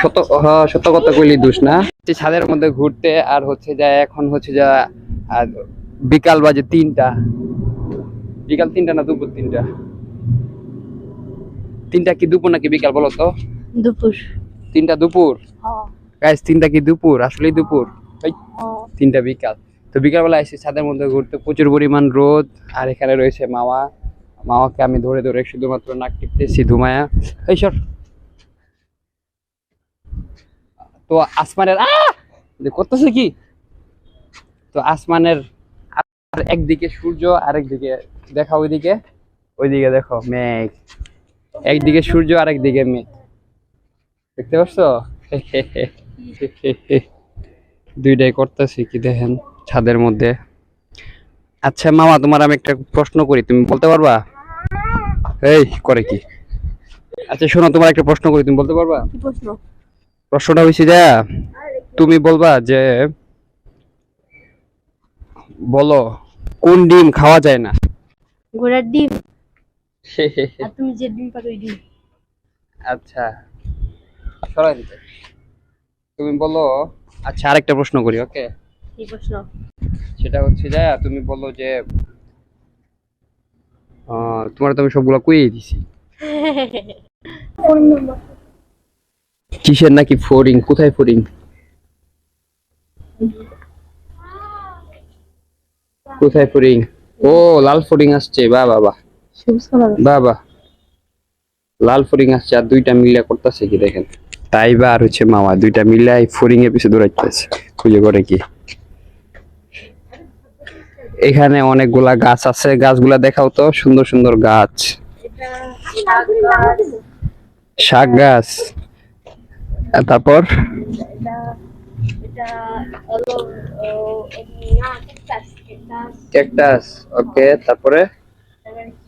সত সত্য কথা কইলি দোষ না। ছাদের মধ্যে ঘুরতে আর হচ্ছে যা এখন হচ্ছে যা আর বিকাল বাজে তিনটা। বিকাল তিনটা না দুপুর তিনটা? তিনটা কি দুপুর নাকি বিকাল বলো তো? দুপুর। তিনটা দুপুর? গাইস তিনটা কি দুপুর? আসলেই দুপুর। এই, তিনটা বিকাল। তো বিকালবেলা এসে ছাদের মধ্যে ঘুরতে প্রচুর পরিমাণ রোদ আর এখানে রয়েছে মামা। মামাকে আমি ধরে ধরে শুধুমাত্র নাক টিপতেছি ধুমায়া। এই সর। তো আসমানের! করতেছে কি? তো আসমানের একদিকে সূর্য, আরেকদিকে দেখা ওইদিকে? ওইদিকে দেখো মেঘ। একদিকে সূর্য, আরেকদিকে মেঘ। দেখতে পাচ্ছ? দুইটাই করতেছি কি দেখেন ছাদের মধ্যে। আচ্ছা মামা, তোমার আমি একটা প্রশ্ন করি, তুমি বলতে পারবা? এই, করে কি? আচ্ছা শোনো, তোমার একটা প্রশ্ন করি, তুমি বলতে পারবা? কি প্রশ্ন? প্রশ্নটা হয়েছে যা তুমি বলবা যে বলো কোন ডিম খাওয়া যায় না? ঘোড়ার ডিম। আর তুমি যে ডিম পারো ওই ডিম। আচ্ছা সরাই দিতে। তুমি বলো আচ্ছা আরেকটা প্রশ্ন করি ওকে? কি প্রশ্ন? সেটা হচ্ছে যা তুমি বলো যে আহ, তোমার তো আমি সবগুলো কুইয়ে দিছি। কিসের নাকি ফোরিং? কোথায় ফোরিং? কোথায় ফোরিং? ও লাল ফোরিং আসছে বা বাবা বাবা লাল ফোরিং আসছে আর দুইটা মিলে করতেছে কি দেখেন? তাই বা আর হচ্ছে মামা দুইটা মিলে এই ফোরিং এর পিছে দৌড়াইতেছে। খুঁজে করে কি? এখানে অনেকগুলা গাছ আছে গাছগুলা দেখাও তো সুন্দর সুন্দর গাছ। শাক গাছ। তারপর এটা এটা হলো ও, না ক্যাকটাস ক্যাকটাস ক্যাকটাস ওকে তারপরে তারপরে কি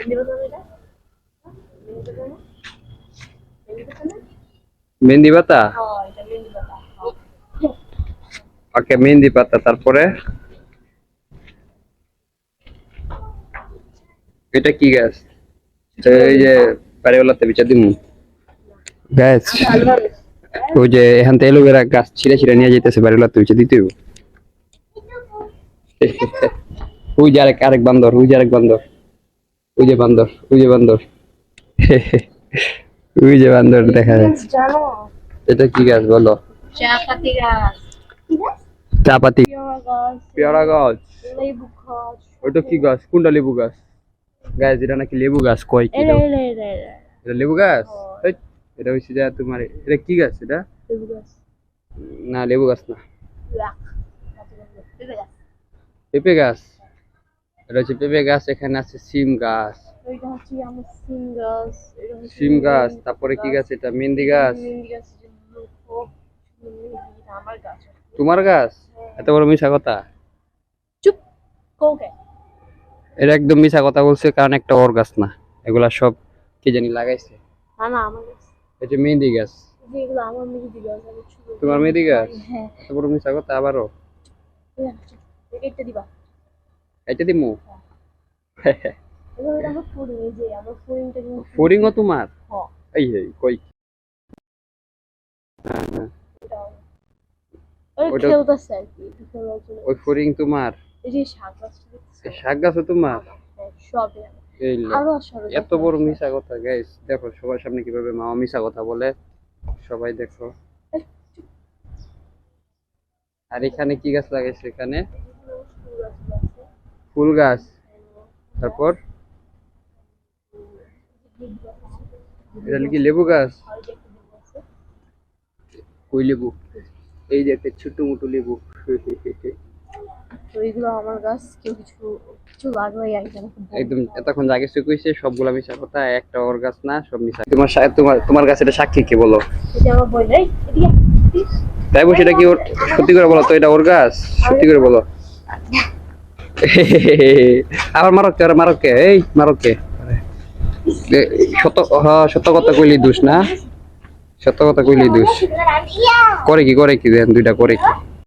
মেহেন্দি পাতা এটা মেহেন্দি পাতা না? মেহেন্দি পাতা না? মেহেন্দি পাতা হ্যাঁ, এটা মেহেন্দি পাতা। হ্যাঁ। ওকে মেহেন্দি পাতা তারপরে এটা কি গাছ এই যে বাড়িওয়ালাতে বিচার দিমু গাছ আলবারেস। ওই যে এখান থেকে এলোভেরা গাছ ছিঁড়ে ছিঁড়ে নিয়ে যেতেছে দিতে হইবো। ওই যে আরেক আরেক বান্দর ওই যে আরেক বান্দর। ওই যে বান্দর ওই যে বান্দর। ওই যে বান্দর দেখা যাচ্ছে। এটা কি গাছ বলো? চা পাতি গাছ? চা পাতি পেয়ারা গাছ। লেবু গাছ। ওইটা কি গাছ? কোনটা লেবু গাছ? গাছ এটা নাকি লেবু গাছ? কয় কি লেবু গাছ? এটা হচ্ছে যা তোমার এটা কি গাছ এটা? লেবু গাছ। না লেবু গাছ না। পেঁপে গাছ। এটা হচ্ছে পেঁপে গাছ এখানে আছে সিম গাছ। সিম গাছ। তারপরে কি গাছ। এটা? মেহেন্দি গাছ। তোমার গাছ? এত বড় মিশা কথা? চুপ এটা একদম মিশা কথা বলছে কারণ একটা ওর গাছ না। এগুলা সব কি জানি লাগাইছে। না না আমার গাছ। এটা মেহেন্দি গাছ। যেগুলো আমার মেহেন্দি গাছ আমি ছোট তোমার মেহেন্দি গাছ? হ্যাঁ। এত বড় মিশা কথা আবারও? এটা দিবা। এটা দিমু? এগুলো এটা তোমার? হ্যাঁ এই কই? ওই ফোরিং তোমার? শাক গাছও তোমার? হ্যাঁ, সব এত বড় মিশা কথা গাইস দেখো সবার সামনে কীভাবে মামা মিশা কথা বলে সবাই দেখো। আর এখানে কি গাছ লাগাইছে এখানে? ফুল গাছ। তারপর? এটা কি লেবু গাছ? কই লেবু? এই যে একটা ছোট মোটো লেবু। তো আমার গাছ কেউ কিছু কিছু একদম এতক্ষণ যা কিছু কইছে সবগুলা মিশা কথা একটা ওর গাছ না সব মিশা। তোমার তোমার তোমার গাছ এটা সাক্ষী কি বলো? এটা আমার বই নাই তাই বসে এটা কি ওর সত্যি করে বলো তো এটা ওর গাছ? সত্যি করে বলো। আবার মারকে আর মারকে এই মারকে এ, সত্য হ্যাঁ সত্য কথা কইলি দোষ না? সত্য কথা কইলি দোষ করে কি করে কি দেন দুইটা করে কি?